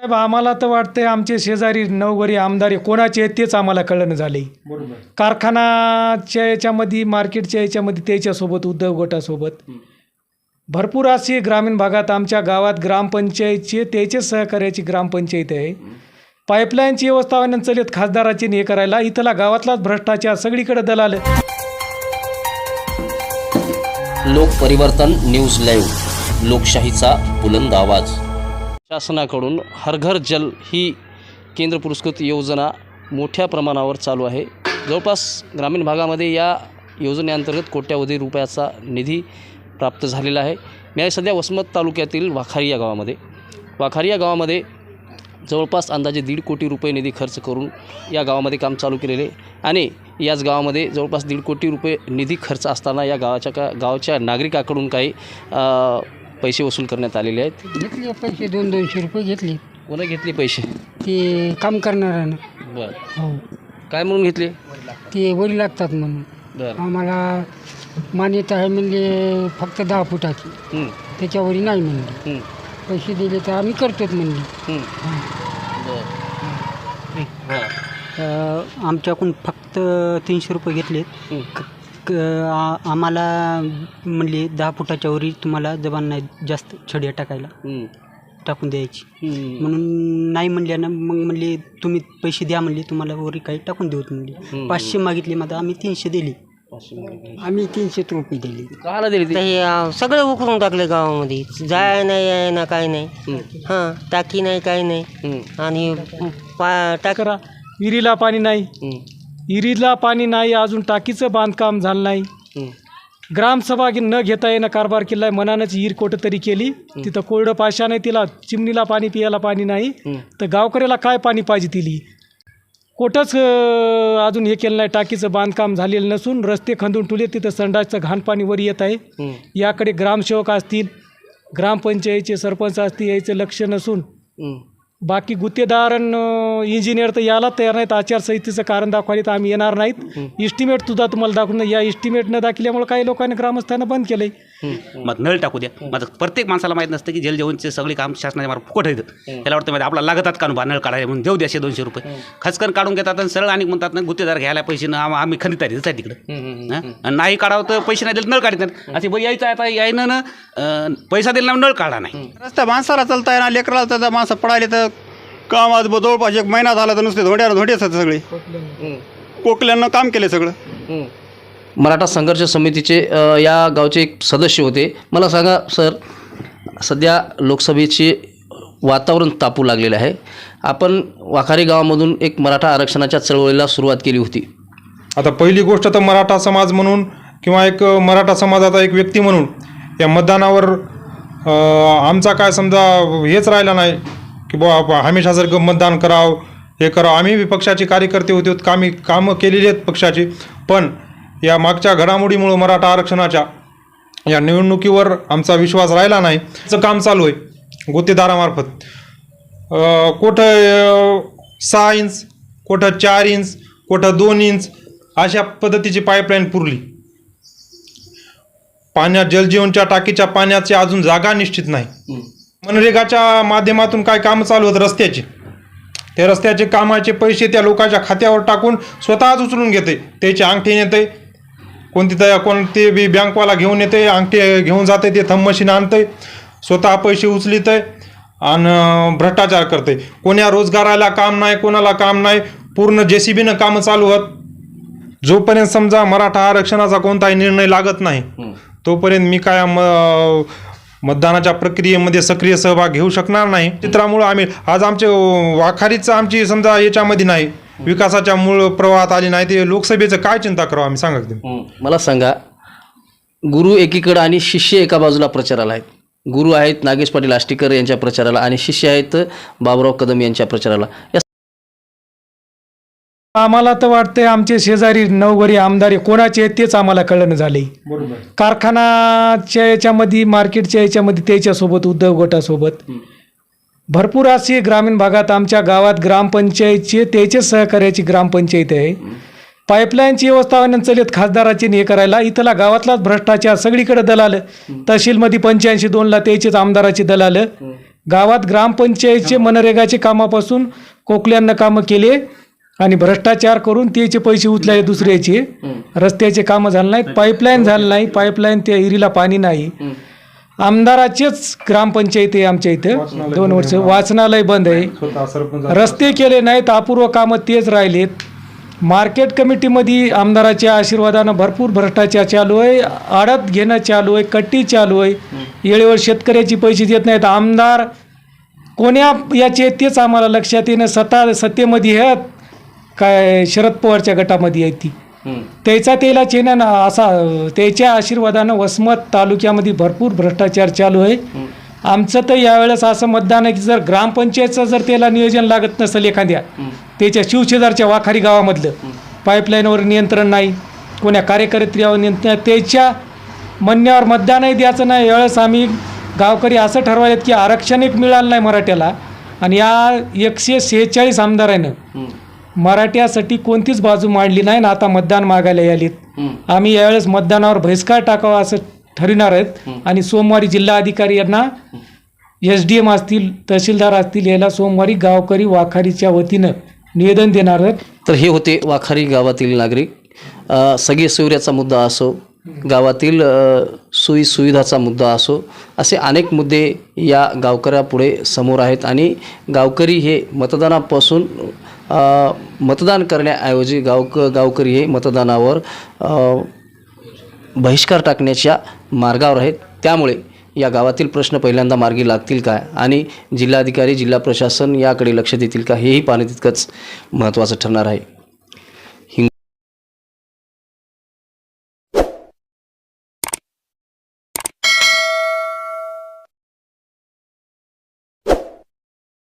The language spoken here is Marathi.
साहेब आम्हाला तर वाटतंय आमचे शेजारी नवघरी आमदार कोणाचे आहेत तेच आम्हाला कळणं झाले कारखानाच्या याच्यामध्ये मार्केटच्या याच्यामध्ये त्याच्यासोबत उद्योग गटासोबत. भरपूर असे ग्रामीण भागात आमच्या गावात ग्रामपंचायतचे त्याचे सहकार्याची ग्रामपंचायत आहे. पाईपलाईनची व्यवस्था चलित खासदाराची हे करायला. इथला गावातलाच भ्रष्टाचार सगळीकडे दलाल लोकपरिवर्तन न्यूज लाईव्ह. लोकशाहीचा बुलंद आवाज. शासनाकडून हरघर जल ही केंद्र पुरस्कृत योजना मोठ्या प्रमाणावर चालू आहे. जवळपास ग्रामीण भागामध्ये या योजनेअंतर्गत कोट्यावधी रुपयाचा निधी प्राप्त झालेला आहे. मी आहे सध्या वसमत तालुक्यातील वाखारी या गावामध्ये. वाखारी या गावामध्ये जवळपास अंदाजे दीड कोटी रुपये निधी खर्च करून या गावामध्ये काम चालू केलेले आणि याच गावामध्ये जवळपास दीड कोटी रुपये निधी खर्च असताना या गावाच्या का गावाच्या नागरिकाकडून काही पैसे वसूल करण्यात आलेले आहेत? घेतले पैसे दोन दोनशे रुपये घेतले. कोणा घेतले पैसे? ते काम करणाऱ्यानं. बरं. हो. काय म्हणून घेतले? ते वरी लागतात म्हणून. बरं. आम्हाला मान्यता आहे म्हणजे फक्त दहा फुटाची. हं, त्याच्यावरी नाही म्हणली. हं, पैसे दिले तर आम्ही करतोच म्हणली. हं. बरं. हां. आमच्याकडून फक्त तीनशे रुपये घेतले हं. क- क- आ- आम्हाला म्हणले दहा फुटाच्या वरी तुम्हाला जबान नाही जास्त छड्या टाकायला. हं, टाकून द्यायची. म्हणून नाही म्हणल्यानं मग म्हणले तुम्ही पैसे द्या म्हणले तुम्हाला वरी काही टाकून देऊत. म्हणले. पाचशे मागितले माझा आम्ही तीनशे दिले. आम्ही तीनशे रुपये दिले. काहाला दिली ती? हे अं, सगळं उकरून टाकलं गावामध्ये. जाय नाही याय ना काय नाही. हां टाकी नाही काय नाही. आणि पा टाक विहिरीला पाणी नाही. विहिरीला पाणी नाही अजून टाकीचं बांधकाम झालं नाही. ग्रामसभा न घेता येणं कारभार केलाय मनानंच विहीर कोटं तरी केली तिथं कोरडं पाशा नाही तिला चिमणीला पाणी पियाला पाणी नाही. तर गावकऱ्याला काय पाणी पाहिजे तिली कोटंच अजून हे केलं नाही टाकीचं बांधकाम झालेलं नसून रस्ते खंदून ठुले तिथं संडासचं घाण पाणी वर येत आहे. याकडे ग्रामसेवक असतील ग्रामपंचायतीचे सरपंच असतील यायचं लक्ष नसून. बाकी गुत्तेदार इंजिनियर तर याला तयार नाहीत. आचारसंहितेचं कारण दाखवायला तर आम्ही येणार नाहीत. इस्टिमेट सुद्धा तुम्हाला दाखवून नाही. या इस्टिमेट न दाखवल्यामुळे काही लोकांनी ग्रामस्थांना बंद केलंय. मग नळ टाकू द्या. मग प्रत्येक माणसाला माहीत नसतं की जलजीवनचे सगळे काम शासनाच्या मार्फत फुकट येतं त्याला वाटतं माहिती आपला लागतात काढून बा नळ काढायला म्हणून देऊ द्याशे दोनशे रुपये. खचकन काढून घेतात आणि सरळ आणि म्हणतात ना गुत्तेदार घ्यायला पैसे ना आम- आम्ही खंडित आहे तिकडं? आणि नाही काढावं तर पैसे नाही दिले नळ काढत नाही असे बरं यायचं आता यायनं पैसा दिला नळ काढा नाही. रस्ता माणसाला चालता येणार लेकराला चालता माणसं पडायले तर काम आज जवळपास एक महिना झाला तर नुसते धोंड्या धोंडेच आहेत सगळे. कोकल्यांना काम केले सगळं. हं. मराठा संघर्ष समितीचे अ, या गावचे एक सदस्य होते. मला सांगा सर सध्या लोकसभेचे वातावरण तापू लागलेलं आहे. आपण वाखारी गावामधून एक मराठा आरक्षणाच्या चळवळीला सुरुवात केली होती. आता पहिली गोष्ट तर मराठा समाज म्हणून किंवा एक मराठा समाजाचा एक व्यक्ती म्हणून या मतदानावर अ, आमचा काय समजा हेच राहिला नाही. की बुवा हमेशा जर मतदान करावं हे करावं. आम्ही बी पक्षाचे कार्यकर्ते होते कामे कामं केलेली आहेत पक्षाची. पण या मागच्या घडामोडीमुळं मराठा आरक्षणाच्या या निवडणुकीवर आमचा विश्वास राहिला नाही. त्याचं काम चालू आहे गुत्तेदारामार्फत. कुठं सहा इंच कुठं चार इंच कुठं दोन इंच अशा पद्धतीची पाईपलाईन पुरली. पाण्यात जलजीवनच्या टाकीच्या पाण्याची अजून जागा निश्चित नाही. मनरेगाच्या माध्यमातून काय कामं चालू होत रस्त्याचे? ते रस्त्याचे कामाचे पैसे त्या लोकांच्या खात्यावर टाकून स्वतःच उचलून घेते. त्याचे अंगठी नेते कोणती तर कोणते बी बँकवाला घेऊन येते अंगठी घेऊन जाते ते थंब मशीन आणते स्वतः पैसे उचलित आहे आणि भ्रष्टाचार करते. कोण्या रोजगाराला काम नाही कोणाला काम नाही पूर्ण जे सी बीनं कामं चालू होत जोपर्यंत समजा मराठा आरक्षणाचा कोणताही निर्णय लागत नाही तोपर्यंत मी काय म- मतदानाच्या प्रक्रियेमध्ये सक्रिय सहभाग घेऊ शकणार नाही. चित्रामुळं आम्ही आज आमचे वाखारीच आमची समजा याच्यामध्ये नाही. विकासाच्या मूळ प्रवाहात आली नाही ते लोकसभेचं काय चिंता करावं आम्ही सांगा तुम्ही. मला सांगा गुरु एकीकडं आणि शिष्य एका बाजूला प्रचाराला आहेत. गुरु आहेत नागेश पाटील आष्टीकर यांच्या प्रचाराला आणि शिष्य आहेत बाबुराव कदम यांच्या प्रचाराला. या आम्हाला तर वाटतंय आमचे शेजारी नवघरी आमदार कोणाचे आहेत तेच आम्हाला कळणं झाले कारखानाच्या याच्यामध्ये मार्केटच्या याच्यामध्ये त्याच्यासोबत उद्योग गटासोबत भरपूर असे ग्रामीण भागात आमच्या गावात ग्रामपंचायतचे त्याचे सहकार्याची ग्रामपंचायत आहे. पाईपलाईनची व्यवस्था चलित खासदाराची हे करायला इथला गावातलाच भ्रष्टाचार सगळीकडे दलाल. तहसीलमध्ये पंच्याऐंशी दोनला त्याचेच आमदाराची दलाल. गावात ग्रामपंचायतचे मनरेगाचे कामापासून कोकल्यांना कामं केले. आणि भ्रष्टाचार करून त्याचे पैसे उचलाले दुसऱ्याचे. रस्त्याचे कामं झाले नाहीत पाईपलाईन झालं नाही. पाईपलाईन त्या विहिरीला पाणी नाही. आमदाराचेच ग्रामपंचायत आहे आमच्या इथं. दोन वर्ष वाचनालय बंद आहे. रस्ते केले नाहीत अपूर्व कामं तेच राहिलेत. मार्केट कमिटीमध्ये आमदाराच्या आशीर्वादानं भरपूर भ्रष्टाचार चालू आहे. आडत घेणं चालू आहे कट्टी चालू आहे. वेळेवर शेतकऱ्याची पैसे देत नाहीत. आमदार कोण्या याचे आहेत तेच आम्हाला लक्षात येणं सत्ता सत्तेमध्ये आहेत. काय शरद पवारच्या गटामध्ये आहेत ती. त्याचा त्याला चेना ना असा त्याच्या आशीर्वादानं वसमत तालुक्यामध्ये भरपूर भ्रष्टाचार चालू आहे. आमचं तर यावेळेस असं मतदान आहे की जर ग्रामपंचायतचं जर त्याला नियोजन लागत नसेल एखाद्या त्याच्या शिवशेजारच्या वाखारी गावामधलं. पाईपलाईनवर नियंत्रण नाही कोण्या कार्यकर्त्यावर नियंत्रण त्याच्या म्हणण्यावर मतदानही द्यायचं नाही. यावेळेस आम्ही गावकरी असं ठरवायला की आरक्षण एक मिळालं नाही मराठ्याला. आणि या एकशे सेहेचाळीस आमदारानं मराठ्यासाठी कोणतीच बाजू मांडली नाही ना आता मतदान मागायला यालीत आम्ही यावेळेस मतदानावर बहिष्कार टाकावा असं ठरविणार आहेत. आणि सोमवारी जिल्हाधिकारी यांना एस डी एम असतील तहसीलदार असतील याला सोमवारी गावकरी वाखारीच्या वतीनं निवेदन देणार आहेत. तर हे होते वाखारी गावातील नागरिक. सगळे सोयऱ्याचा मुद्दा असो गावातील सोयी सुविधाचा मुद्दा असो असे अनेक मुद्दे या गावकऱ्यापुढे समोर आहेत. आणि गावकरी हे मतदानापासून मतदान करण्याऐवजी गावक गावकरी हे मतदानावर बहिष्कार टाकण्याच्या मार्गावर आहेत. त्यामुळे या गावातील प्रश्न पहिल्यांदा मार्गी लागतील काय? आणि जिल्हाधिकारी जिल्हा प्रशासन याकडे लक्ष देतील का? हेही पाहणे तितकंच महत्त्वाचं ठरणार आहे.